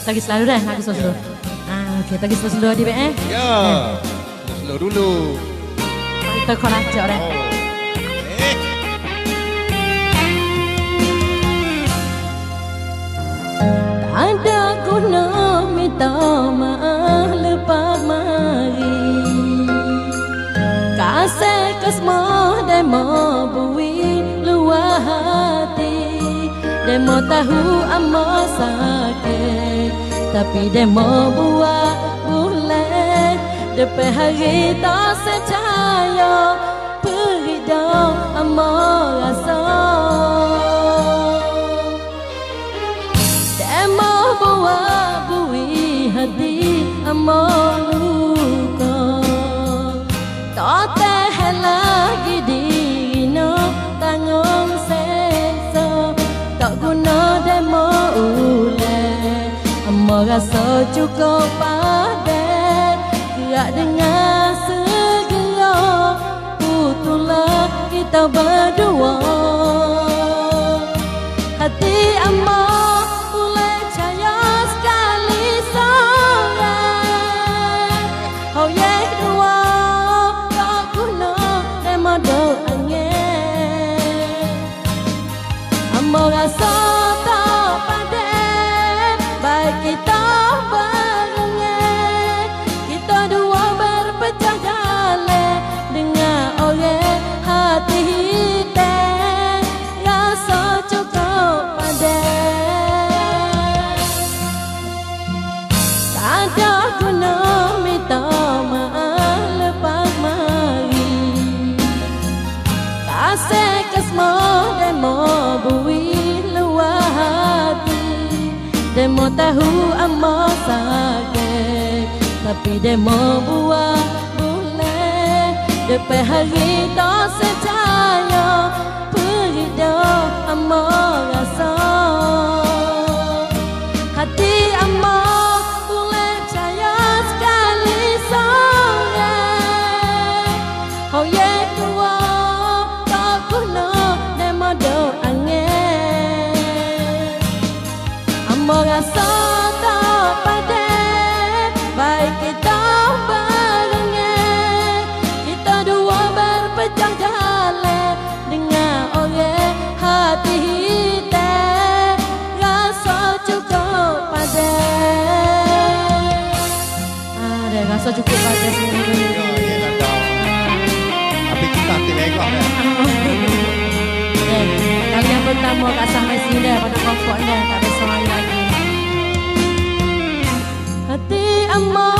Tagi selalu dah Lagu slow-slow ah, Okay tagi slow-slow adik eh? Ya Slow dulu. Kita call acak dah Eh. Ada guna minta maaf lepas mari. Kasih kesmo demo bui Demo tahu amo sakit Tapi demo buat boleh Depan hari tak secaya Pergi dong amo rasa cukup pada Gerak dengan segera Putulah kita berdua. Hati amo hu amma sa ke tapi de mo bua bule de pe hari to se rasa cukup sini Ya yelah dah Tapi kita hati dah Eh, Kali yang pertama kat sampai sini dah pada komfort dah tak ada seorang lagi. Hati amo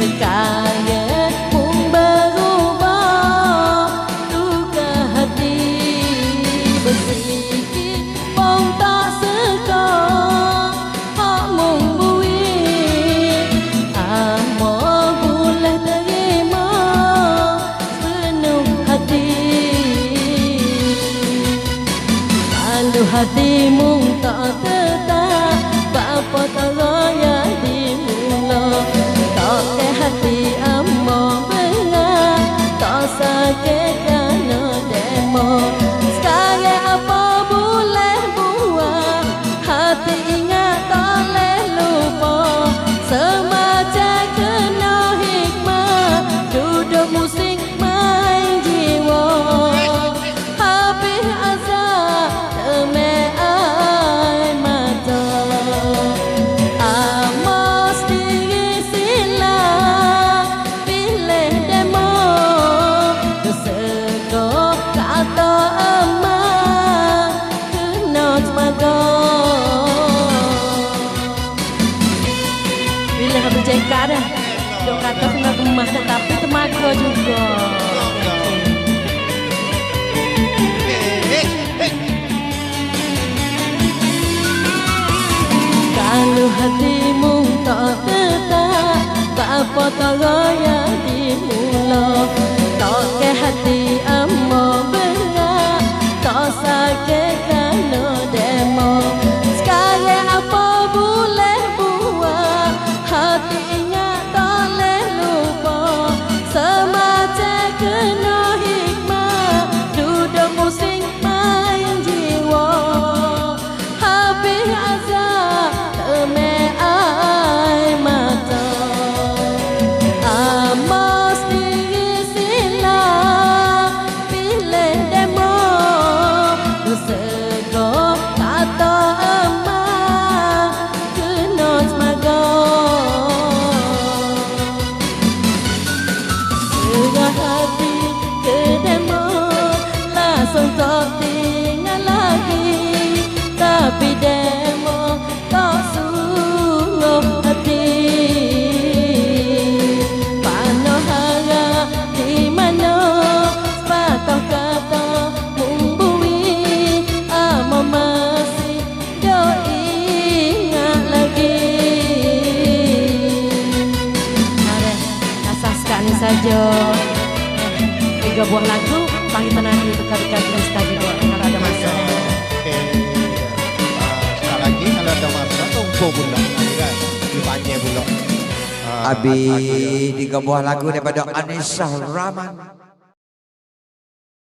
sekaya mung berubah duka hati bersedikit mong tak seka hak mung buih à, amo boleh terima penuh hati kalau hati mung tak tetap apa kalau atas nggak kemas tetapi temago juga. Rajo Tiga buah lagu panggil menari untuk rekan Terus tadi buah Kalau ada masa. Oke eh, Sekali lagi Kalau ada masa Tunggu bunda Dipanjai bunda Abi Tiga buah lagu Daripada Anissa Rahman.